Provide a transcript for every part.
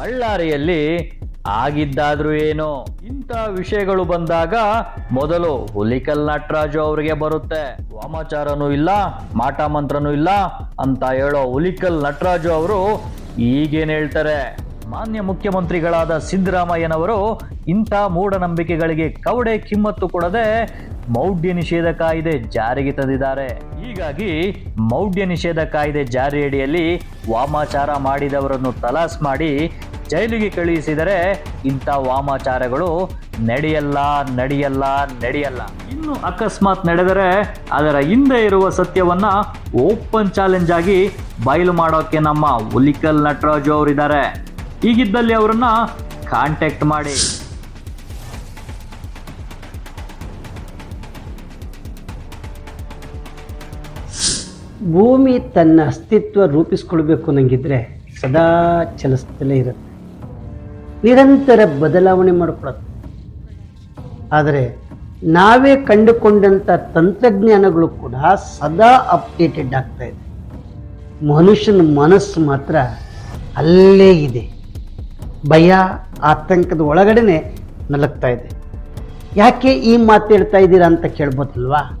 ಬಳ್ಳಾರಿಯಲ್ಲಿ ಆಗಿದ್ದಾದ್ರೂ ಏನು ಇಂಥ ವಿಷಯಗಳು ಬಂದಾಗ ಮೊದಲು ಹುಲಿಕಲ್ ನಟರಾಜು ಅವರಿಗೆ ಬರುತ್ತೆ. ವಾಮಾಚಾರನೂ ಇಲ್ಲ, ಮಾಟ ಮಂತ್ರನೂ ಇಲ್ಲ ಅಂತ ಹೇಳೋ ಹುಲಿಕಲ್ ನಟರಾಜು ಅವರು ಈಗೇನು ಹೇಳ್ತಾರೆ? ಮಾನ್ಯ ಮುಖ್ಯಮಂತ್ರಿಗಳಾದ ಸಿದ್ದರಾಮಯ್ಯನವರು ಇಂಥ ಮೂಢನಂಬಿಕೆಗಳಿಗೆ ಕವಡೆ ಕಿಮ್ಮತ್ತು ಕೊಡದೆ ಮೌಢ್ಯ ನಿಷೇಧ ಕಾಯ್ದೆ ಜಾರಿಗೆ ತಂದಿದ್ದಾರೆ. ಹೀಗಾಗಿ ಮೌಢ್ಯ ನಿಷೇಧ ಕಾಯ್ದೆ ಜಾರಿಯಡಿಯಲ್ಲಿ ವಾಮಾಚಾರ ಮಾಡಿದವರನ್ನು ತಲಾಸ್ ಮಾಡಿ ಜೈಲಿಗೆ ಕಳುಹಿಸಿದರೆ ಇಂಥ ವಾಮಾಚಾರಗಳು ನಡೆಯಲ್ಲ ನಡೆಯಲ್ಲ ನಡೆಯಲ್ಲ. ಇನ್ನು ಅಕಸ್ಮಾತ್ ನಡೆದರೆ ಅದರ ಹಿಂದೆ ಇರುವ ಸತ್ಯವನ್ನ ಓಪನ್ ಚಾಲೆಂಜ್ ಆಗಿ ಬಯಲು ಮಾಡೋಕೆ ನಮ್ಮ ಉಲಿಕಲ್ ನಟರಾಜು ಅವರಿದ್ದಾರೆ. ಹೀಗಿದ್ದಲ್ಲಿ ಅವರನ್ನ ಕಾಂಟ್ಯಾಕ್ಟ್ ಮಾಡಿ. ಭೂಮಿ ತನ್ನ ಅಸ್ತಿತ್ವ ರೂಪಿಸ್ಕೊಳ್ಬೇಕು ಅನ್ನಂಗಿದ್ರೆ ಸದಾ ಚಲಿಸ್ತಲೇ ಇರುತ್ತೆ. ನಿರಂತರ ಬದಲಾವಣೆ ಮಾಡಿಕೊಡುತ್ತೆ ಆದರೆ ನಾವೇ ಕಂಡುಕೊಂಡಂಥ ತಂತ್ರಜ್ಞಾನಗಳು ಕೂಡ ಸದಾ ಅಪ್ಡೇಟೆಡ್ ಆಗ್ತಾ ಇದೆ. ಮನುಷ್ಯನ ಮನಸ್ಸು ಮಾತ್ರ ಅಲ್ಲೇ ಇದೆ. ಭಯ, ಆತಂಕದ ಒಳಗಡೆನೆ ನಲಗ್ತಾ ಇದೆ. ಯಾಕೆ ಈ ಮಾತು ಹೇಳ್ತಾ ಇದ್ದೀರಾ ಅಂತ ಕೇಳ್ಬೋದಲ್ವಾ?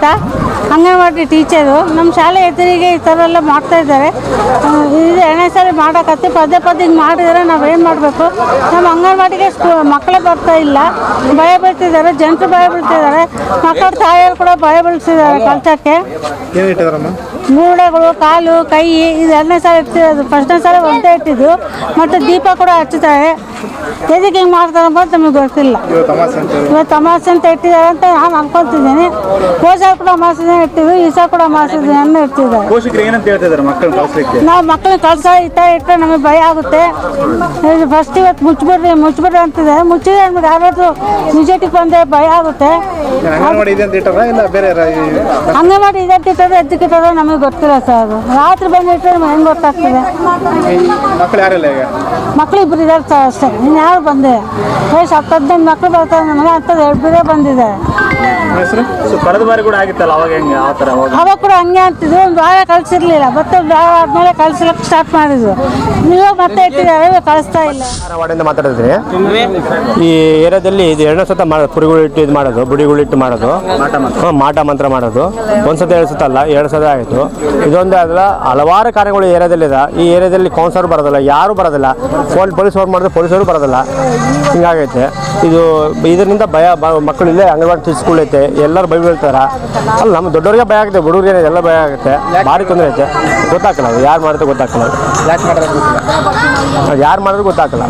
ಅಂತ. ಅಂಗನವಾಡಿ ಟೀಚರು ನಮ್ಮ ಶಾಲೆ ಎದುರಿಗೆ ಈ ಥರ ಎಲ್ಲ ಮಾಡ್ತಾ ಇದ್ದಾರೆ. ಅಹ್, ಇದು ಎರಡನೇ ಸಾರಿ ಮಾಡೋಕತ್ತೆ ಪದೇ ಪದೇ ಹಿಂಗೆ ಮಾಡಿದರೆ ನಾವೇನು ಮಾಡಬೇಕು? ನಮ್ಮ ಅಂಗನವಾಡಿಗೆ ಸ್ಕೂ ಮಕ್ಕಳೇ ಬರ್ತಾ ಇಲ್ಲ. ಭಯ ಬೀಳ್ತಿದ್ದಾರೆ ಜನರು ಭಯ ಬೀಳ್ತಿದ್ದಾರೆ. ಮಕ್ಕಳ ತಾಯಿಯರು ಕೂಡ ಭಯ ಬೀಳ್ತಿದ್ದಾರೆ ಕಲ್ಸೋಕ್ಕೆ. ಮೂಡೆಗಳು ಮೂಳೆಗಳು ಕಾಲು ಕೈ ಇದು ಎರಡನೇ ಸಲ ಇಟ್ಟಿರೋದು. ಫಸ್ಟ್ನೇ ಸಲ ಒಂದೇ ಇಟ್ಟಿದ್ದು. ಮತ್ತು ದೀಪ ಕೂಡ ಹಚ್ಚುತ್ತಾರೆ ಎದಕ್ಕೆ ಹಿಂಗೆ ಮಾಡ್ತಾರೆ ಅಂತ ನಮಗೆ ಗೊತ್ತಿಲ್ಲ. ಇವತ್ತು ತಮಾಷೆ ಅಂತ ಇಟ್ಟಿದ್ದಾರೆ ಅಂತ ನಾನು ಅನ್ಕೊಂತಿದ್ದೀನಿ. ಹೋದ ಕೂಡ ಅಮಾಸೆ ಇರ್ತೀವಿ ಈ ಸಲ ಕೂಡ ಅಮಾಸೆ ಇರ್ತಿದ್ದಾರೆ ಪೋಷಕರು ಏನಂತ ಹೇಳ್ತಿದ್ದಾರೆ ಮಕ್ಕಳು ಕಳಿಸ್ಲಿಕ್ಕೆ? ನಾವು ಮಕ್ಕಳು ಕಳ್ಸ ಇಟ್ಟ ಇಟ್ಟರೆ ನಮಗೆ ಭಯ ಆಗುತ್ತೆ. ಫಸ್ಟ್ ಇವತ್ತು ಮುಚ್ಬಿಡ್ರಿ ಮುಚ್ಬಿಡ್ರಿ ಅಂತಿದೆ. ಮುಚ್ಚಿದ್ರೆ ನಮ್ಗೆ ಯಾರಾದ್ರು ನಿಜಟಿಗೆ ಬಂದ್ರೆ ಭಯ ಆಗುತ್ತೆ. ಅಂಗನವಾಡಿ ಇದೆ ಅಂತ ಇಟ್ಟಾರ ಇಲ್ಲ ಬೇರೆ ಯಾರ- ಈ- ಅಂಗನವಾಡಿ ಇದಕ್ಕಿಟ್ಟರೆ ಎದ್ದಕ್ಕಿಟ್ಟರೆ ನಮಗೆ ಗೊತ್ತಿಲ್ಲ ಸರ್ ಅದು ರಾತ್ರಿ ಬಂದು ಇಟ್ಟರೆ ನಮ್ಗೆ ಹೆಂಗೆ ಗೊತ್ತಾಗ್ತದೆ? ಮಕ್ಕಳು ಯಾರಿಲ್ಲ ಈಗ? ಮಕ್ಕಳು ಇಬ್ಬರು ಇದ್ದಾರೆ ಸರ್ ಅಷ್ಟೇ. ಇನ್ಯಾರು ಬಂದೆ? ವಯಸ್ಸು ಹತ್ತು ಹದಿನೈದು ಮಕ್ಕಳು ಬರ್ತಾರೆ ನಮಗೆ ಅಂಥದ್ದು ಎರಡು ಬಂದಿದೆ. ನಿಮ್ಮ ಹೆಸರು? ಸೊ ಕಳೆದ ಬಾರಿ ಕೂಡ ಆಗಿತ್ತಲ್ಲ ಅವಾಗ ಹೆಂಗೆ? ಆ ಥರ ಅವಾಗ ಅವಾಗ ಕೂಡ ಹಂಗೆ ಅಂತಿದ್ರು ಒಂದು ವಾರ ಕಳ್ಸಿರ್ಲಿಲ್ಲ. ಮತ್ತೆ ಭಾಳ ಆದ್ಮೇಲೆ ಕಳ್ಸಲಿಕ್ಕೆ ಸ್ಟಾರ್ಟ್ ಮಾಡಿದ್ರು ಇವಾಗ ಮತ್ತೆ ಇಟ್ಟಿದ್ದಾರೆ? ಕಳಿಸ್ತಾ ಇಲ್ಲ. ಧಾರವಾಡದಿಂದ ಮಾತಾಡಿದ್ರಿ? ಈ ಏರಿಯಾದಲ್ಲಿ ಇದು ಎರಡನೇ ಸತ ಮಾಡೋದು ಕುರಿಗಳು ಇಟ್ಟು ಇದು ಮಾಡೋದು ಬುಡಿಗಳು ಇಟ್ಟು ಮಾಡೋದು ಹಾಂ ಮಾಟ ಮಂತ್ರ ಮಾಡೋದು. ಒಂದು ಸತ ಎರಡು ಸತ ಅಲ್ಲ ಎರಡು ಸತ ಆಯಿತು. ಇದೊಂದೇ ಅಲ್ಲ ಹಲವಾರು ಕಾರ್ಯಗಳು ಈ ಏರಿಯಾದಲ್ಲಿದೆ ಈ ಏರಿಯಾದಲ್ಲಿ ಕೌನ್ಸರ್ ಬರೋದಿಲ್ಲ ಯಾರು ಬರೋದಿಲ್ಲ. ಫೋನ್ ಪೊಲೀಸ್ ಅವ್ರು ಮಾಡಿದ್ರೆ ಪೊಲೀಸರು ಬರೋದಿಲ್ಲ. ಹಿಂಗಾಗೈತೆ. ಇದು ಇದರಿಂದ ಭಯ ಬ- ಮಕ್ಕಳು ಇಲ್ಲೇ ಅಂಗನವಾಡಿ ಟೀಚರ್ಗಳು ಐತೆ. ಎಲ್ಲರೂ ಭಯ ಬೀಳ್ತಾರ ಅಲ್ಲ ನಮ್ಮ ದೊಡ್ಡವ್ರಿಗೆ ಭಯ ಆಗುತ್ತೆ ಹುಡುಗರಿಗೆ ಎಲ್ಲ ಭಯ ಆಗುತ್ತೆ. ಭಾರಿ ತೊಂದರೆ ಐತೆ. ಗೊತ್ತಾಗಲ್ಲ ಅದು ಯಾರು ಮಾಡಿದ್ರೆ ಗೊತ್ತಾಗಲ್ಲ ಯಾಕೆ ಅದು ಯಾರು ಮಾಡಿದ್ರು ಗೊತ್ತಾಗಲ್ಲ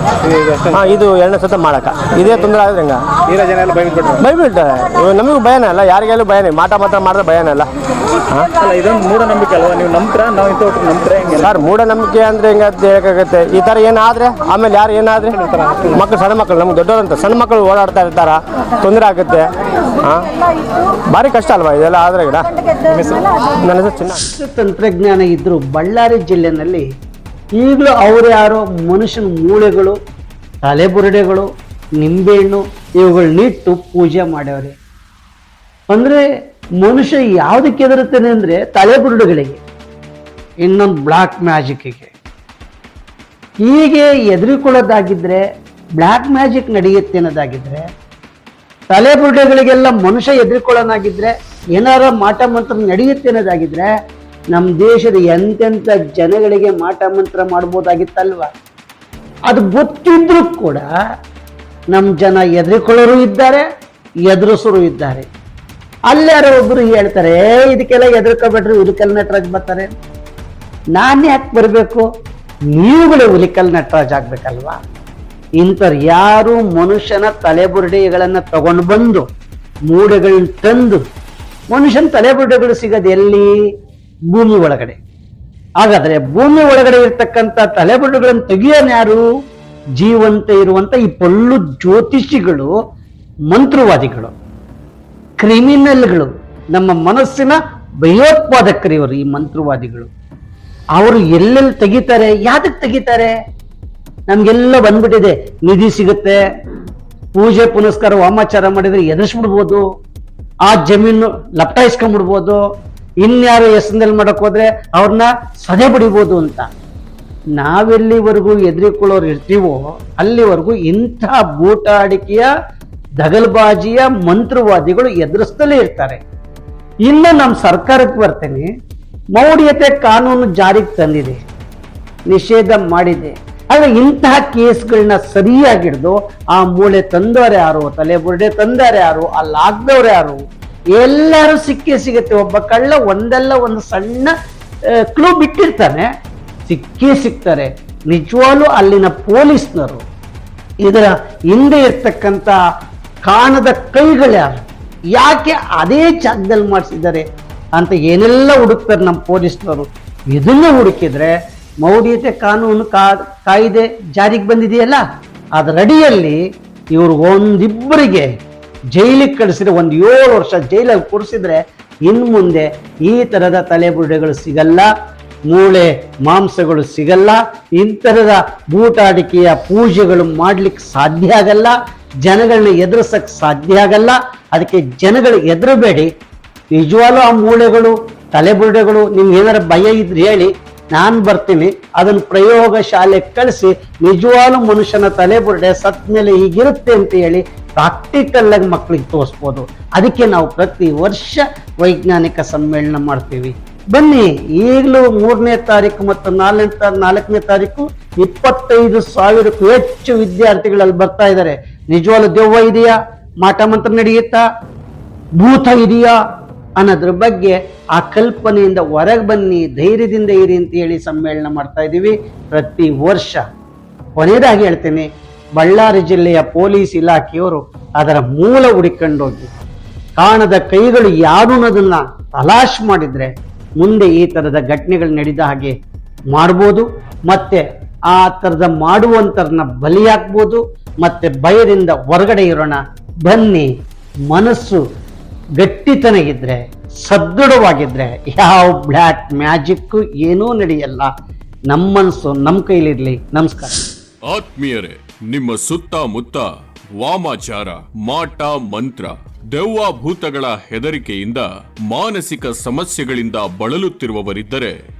ಹಾಂ ಇದು ಎರಡನೇ ಸತ ಮಾಡಕ. ಇದೇ ತೊಂದರೆ ಆದ್ರೆ ಹೆಂಗ? ನೀರ ಜನ ಎಲ್ಲ ಬೈಬಿಟ್ಬಿಟ್ರು ಭಯ ಬೀಳ್ತಾರೆ ಇವಾಗ ನಮಗೂ ಭಯನ ಅಲ್ಲ ಯಾರಿಗೆಲ್ಲೂ ಭಯನೇ ಮಾಟ ಮಾತ್ರ ಮಾಡಿದ್ರೆ ಭಯನೇ ಅಲ್ಲ. ಹಾಂ? ಅಲ್ಲ ಇದೊಂದು ಮೂಢನಂಬಿಕೆ ಅಲ್ವಾ? ನೀವು ನಂಬ್ತೀರಾ? ನಾವು ಇಂಥ ನಂಬ್ತೀರಾ ಹಿಂಗೆ? ಸರ್ ಮೂಢನಂಬಿಕೆ ಅಂದ್ರೆ ಹೆಂಗಂತ ಹೇಳಕ್ಕಾಗತ್ತೆ. ಈ ಥರ ಏನಾದ್ರೆ? ಆಮೇಲೆ ಯಾರು ಏನಾದ್ರೆ? ಮಕ್ಕಳು ಸಣ್ಣ ಮಕ್ಕಳು ನಮ್ಗೆ ದೊಡ್ಡವರಂತ ಸಣ್ಣ ಮಕ್ಕಳು ಓಡಾಡ್ತಾ ಇರ್ತಾರ ತೊಂದರೆ ಆಗುತ್ತೆ. ಭಾರಿ ಕಷ್ಟ ಅಲ್ವಾ ಇದೆಲ್ಲ ಆದ್ರೆ ಗಿಡ? ನನ್ನ ಚಿನ್ನ. ತಂತ್ರಜ್ಞಾನ ಇದ್ರು ಬಳ್ಳಾರಿ ಜಿಲ್ಲೆನಲ್ಲಿ ಈಗಲೂ ಅವರು ಯಾರೋ ಮನುಷ್ಯನ ಮೂಳೆಗಳು ತಲೆಬುರುಡೆಗಳು ನಿಂಬೆಹಣ್ಣು ಇವುಗಳನ್ನಿಟ್ಟು ಪೂಜೆ ಮಾಡ್ಯವ್ರೆ. ಅಂದರೆ ಮನುಷ್ಯ ಯಾವುದಕ್ಕೆ ಹೆದರುತ್ತಾನೆ ಅಂದರೆ ತಲೆಬುರುಡೆಗಳಿಗೆ ಇನ್ನೊಂದು ಬ್ಲಾಕ್ ಮ್ಯಾಜಿಕ್ಕಿಗೆ ಹೀಗೆ ಎದುರಿಕೊಳ್ಳೋದಾಗಿದ್ದರೆ ಬ್ಲ್ಯಾಕ್ ಮ್ಯಾಜಿಕ್ ನಡೆಯುತ್ತೆ ಅನ್ನೋದಾಗಿದ್ದರೆ ತಲೆಬುರುಡೆಗಳಿಗೆಲ್ಲ ಮನುಷ್ಯ ಎದುರುಕೊಳ್ಳೋನಾಗಿದ್ರೆ ಏನಾರ ಮಾಟ ಮಂತ್ರ ನಡೆಯುತ್ತೆ ಅನ್ನೋದಾಗಿದ್ರೆ ನಮ್ಮ ದೇಶದ ಎಂತೆಂಥ ಜನಗಳಿಗೆ ಮಾಟ ಮಂತ್ರ ಮಾಡ್ಬೋದಾಗಿತ್ತಲ್ವ? ಅದು ಗೊತ್ತಿದ್ರೂ ಕೂಡ ನಮ್ಮ ಜನ ಎದುರಿಕೊಳ್ಳೋರು ಇದ್ದಾರೆ, ಎದುರಿಸೋರು ಇದ್ದಾರೆ. ಅಲ್ಲಾರೋ ಒಬ್ಬರು ಹೇಳ್ತಾರೆ ಇದಕ್ಕೆಲ್ಲ ಎದುರ್ಕೋಬೇಡ್ರಿ ಉಲಿಕಲ್ ನಟರಾಜ್ ಬರ್ತಾರೆ. ನಾನು ಯಾಕೆ ಬರಬೇಕು? ನೀವುಗಳೇ ಉಲಿಕಲ್ ನಟರಾಜ್ ಆಗ್ಬೇಕಲ್ವಾ? ಇಂಥವ್ರು ಯಾರು ಮನುಷ್ಯನ ತಲೆಬುರುಡೆಗಳನ್ನ ತಗೊಂಡು ಬಂದು ಮೂಡೆಗಳನ್ನ ತಂದು, ಮನುಷ್ಯನ ತಲೆಬುರುಡೆಗಳು ಸಿಗೋದು ಎಲ್ಲಿ? ಭೂಮಿ ಒಳಗಡೆ. ಹಾಗಾದ್ರೆ ಭೂಮಿ ಒಳಗಡೆ ಇರ್ತಕ್ಕಂಥ ತಲೆಬುರುಡೆಗಳನ್ನು ತೆಗಿಯೋನ್ ಯಾರು? ಜೀವಂತ ಇರುವಂತ ಈ ಪೊಳ್ಳು ಜ್ಯೋತಿಷಿಗಳು, ಮಂತ್ರವಾದಿಗಳು, ಕ್ರಿಮಿನಲ್ಗಳು, ನಮ್ಮ ಮನಸ್ಸಿನ ಭಯೋತ್ಪಾದಕರು ಇವರು ಈ ಮಂತ್ರವಾದಿಗಳು. ಅವರು ಎಲ್ಲೆಲ್ಲಿ ತೆಗಿತಾರೆ? ಯಾತಕ್ಕೆ ತೆಗಿತಾರೆ? ನಮ್ಗೆಲ್ಲ ಬಂದ್ಬಿಟ್ಟಿದೆ. ನಿಧಿ ಸಿಗುತ್ತೆ. ಪೂಜೆ, ಪುನಸ್ಕಾರ, ವಾಮಾಚಾರ ಮಾಡಿದ್ರೆ ಎದುರಿಸ್ಬಿಡ್ಬೋದು. ಆ ಜಮೀನು ಲಪ್ಟಾಯಿಸ್ಕೊಂಡ್ಬಿಡ್ಬೋದು ಇನ್ಯಾರು ಹೆಸರಿನಲ್ಲಿ ಮಾಡಕ್ ಹೋದ್ರೆ ಅವ್ರನ್ನ ಸದೆ ಬಿಡಿಬೋದು ಅಂತ. ನಾವೆಲ್ಲಿವರೆಗೂ ಎದುರಿಕೊಳ್ಳೋರು ಇರ್ತೀವೋ, ಅಲ್ಲಿವರೆಗೂ ಇಂಥ ಬೂಟಾಡಿಕೆಯ, ದಗಲ್ಬಾಜಿಯ ಮಂತ್ರವಾದಿಗಳು ಎದುರಿಸ್ತಲೇ ಇರ್ತಾರೆ. ಇನ್ನು ನಮ್ಮ ಸರ್ಕಾರಕ್ಕೆ ಬರ್ತೇನೆ. ಮೌಢ್ಯತೆ ಕಾನೂನು ಜಾರಿಗೆ ತಂದಿದೆ. ನಿಷೇಧ ಮಾಡಿದೆ. ಆದ್ರೆ ಇಂತಹ ಕೇಸ್ಗಳನ್ನ ಸರಿಯಾಗಿ ಹಿಡಿದು ಆ ಮೂಳೆ ತಂದವರು ಯಾರು, ತಲೆ ಬುರುಡೆ ತಂದವರು ಯಾರು ಅಲ್ಲಿ ಆಗ್ದವ್ರು ಯಾರು, ಎಲ್ಲರೂ ಸಿಕ್ಕೇ ಸಿಗುತ್ತೆ. ಒಬ್ಬ ಕಳ್ಳ ಒಂದಲ್ಲ ಒಂದು ಸಣ್ಣ ಕ್ಲೂ ಬಿಟ್ಟಿರ್ತಾನೆ. ಸಿಕ್ಕೇ ಸಿಗ್ತಾರೆ. ನಿಜವಾಗ್ಲೂ ಅಲ್ಲಿನ ಪೊಲೀಸ್ನರು ಇದರ ಹಿಂದೆ ಇರ್ತಕ್ಕಂಥ ಕಾಣದ ಕೈಗಳ್ಯಾರು ಯಾಕೆ ಅದೇ ಜಾಗದಲ್ಲಿ ಮಾಡಿಸಿದ್ದಾರೆ ಅಂತ ಏನೆಲ್ಲ ಹುಡುಕ್ತಾರೆ ನಮ್ಮ ಪೊಲೀಸ್ನವರು? ಇದನ್ನೇ ಹುಡುಕಿದ್ರೆ ಮೌಢ್ಯತೆ ಕಾನೂನು ಕಾಯ್ದೆ ಜಾರಿಗೆ ಬಂದಿದೆಯಲ್ಲ? ಅದರಡಿಯಲ್ಲಿ ಇವರು ಒಂದಿಬ್ಬರಿಗೆ ಜೈಲಿಗೆ ಕಳಿಸಿದ್ರೆ ಒಂದು ಏಳು ವರ್ಷ ಜೈಲಲ್ಲಿ ಕೂರಿಸಿದ್ರೆ ಇನ್ನು ಮುಂದೆ ಈ ಥರದ ತಲೆಬುರುಡೆಗಳು ಸಿಗಲ್ಲ, ಮೂಳೆ ಮಾಂಸಗಳು ಸಿಗಲ್ಲ ಇಂಥರದ ಬೂಟಾಡಿಕೆಯ ಪೂಜೆಗಳು ಮಾಡ್ಲಿಕ್ಕೆ ಸಾಧ್ಯ ಆಗಲ್ಲ ಜನಗಳನ್ನ ಎದುರಿಸಕ್ಕೆ ಸಾಧ್ಯ ಆಗಲ್ಲ, ಅದಕ್ಕೆ ಜನಗಳು ಎದುರಬೇಡಿ. ನಿಜವಾಗ್ಲೂ ಆ ಮೂಳೆಗಳು, ತಲೆಬುರುಡೆಗಳು ನಿಮ್ಗೆ ಏನಾರ ಭಯ ಇದ್ರೆ ಹೇಳಿ. ನಾನು ಬರ್ತೀನಿ ಅದನ್ನು ಪ್ರಯೋಗ ಶಾಲೆ ಕಳಿಸಿ, ನಿಜವಾಗ್ಲೂ ಮನುಷ್ಯನ ತಲೆಬುರುಡೆ ಸತ್ ಮೇಲೆ ಹೀಗಿರುತ್ತೆ ಅಂತ ಹೇಳಿ ಪ್ರಾಕ್ಟಿಕಲ್ ಆಗಿ ಮಕ್ಕಳಿಗೆ ತೋರಿಸ್ಬೋದು. ಅದಕ್ಕೆ ನಾವು ಪ್ರತಿ ವರ್ಷ ವೈಜ್ಞಾನಿಕ ಸಮ್ಮೇಳನ ಮಾಡ್ತೀವಿ. ಬನ್ನಿ, ಈಗಲೂ ಮೂರನೇ ತಾರೀಕು ಮತ್ತು ನಾಲ್ಕನೇ ನಾಲ್ಕನೇ ತಾರೀಕು ಇಪ್ಪತ್ತೈದು ಸಾವಿರಕ್ಕೂ ಹೆಚ್ಚು ವಿದ್ಯಾರ್ಥಿಗಳಲ್ಲಿ ಬರ್ತಾ ಇದ್ದಾರೆ ನಿಜವಾಗ್ಲೂ ದೆವ್ವ ಇದೆಯಾ? ಮಾಟ ಮಂತ್ರ ನಡೆಯುತ್ತಾ? ಭೂತ ಇದೆಯಾ? ಅನ್ನೋದ್ರ ಬಗ್ಗೆ ಆ ಕಲ್ಪನೆಯಿಂದ ಹೊರಗೆ ಬನ್ನಿ, ಧೈರ್ಯದಿಂದ ಇರಿ ಅಂತ ಹೇಳಿ ಸಮ್ಮೇಳನ ಮಾಡ್ತಾ ಇದ್ದೀವಿ. ಪ್ರತಿ ವರ್ಷ ಕೊನೆಯದಾಗಿ ಹೇಳ್ತೇನೆ, ಬಳ್ಳಾರಿ ಜಿಲ್ಲೆಯ ಪೊಲೀಸ್ ಇಲಾಖೆಯವರು ಅದರ ಮೂಲ ಹುಡುಕೊಂಡೋಗಿ ಕಾಣದ ಕೈಗಳು ಯಾರು ಅನ್ನೋದನ್ನ ತಲಾಶ್ ಮಾಡಿದ್ರೆ ಮುಂದೆ ಈ ಥರದ ಘಟನೆಗಳು ನಡೆದ ಹಾಗೆ ಮಾಡ್ಬೋದು, ಮತ್ತೆ ಆ ಥರದ ಮಾಡುವಂಥರನ್ನ ಬಲಿಯಾಗ್ಬೋದು ಮತ್ತೆ ಭಯದಿಂದ ಹೊರಗಡೆ ಇರೋಣ. ಬನ್ನಿ, ಮನಸ್ಸು ಗಟ್ಟಿತನ ಇದ್ರೆ ಸದೃಢವಾಗಿದ್ರೆ ಯಾವ ಬ್ಲ್ಯಾಕ್ ಮ್ಯಾಜಿಕ್ ಏನೂ ನಡೆಯಲ್ಲ. ನಮ್ಮ ಮನಸ್ಸು ನಮ್ಮ ಕೈಲಿರ್ಲಿ. ನಮಸ್ಕಾರ. ಆತ್ಮೀಯರೇ, ನಿಮ್ಮ ಸುತ್ತಮುತ್ತ ವಾಮಾಚಾರ, ಮಾಟ, ಮಂತ್ರ ದೆವ್ವಾಭೂತಗಳ ಹೆದರಿಕೆಯಿಂದ ಮಾನಸಿಕ ಸಮಸ್ಯೆಗಳಿಂದ ಬಳಲುತ್ತಿರುವವರಿದ್ದರೆ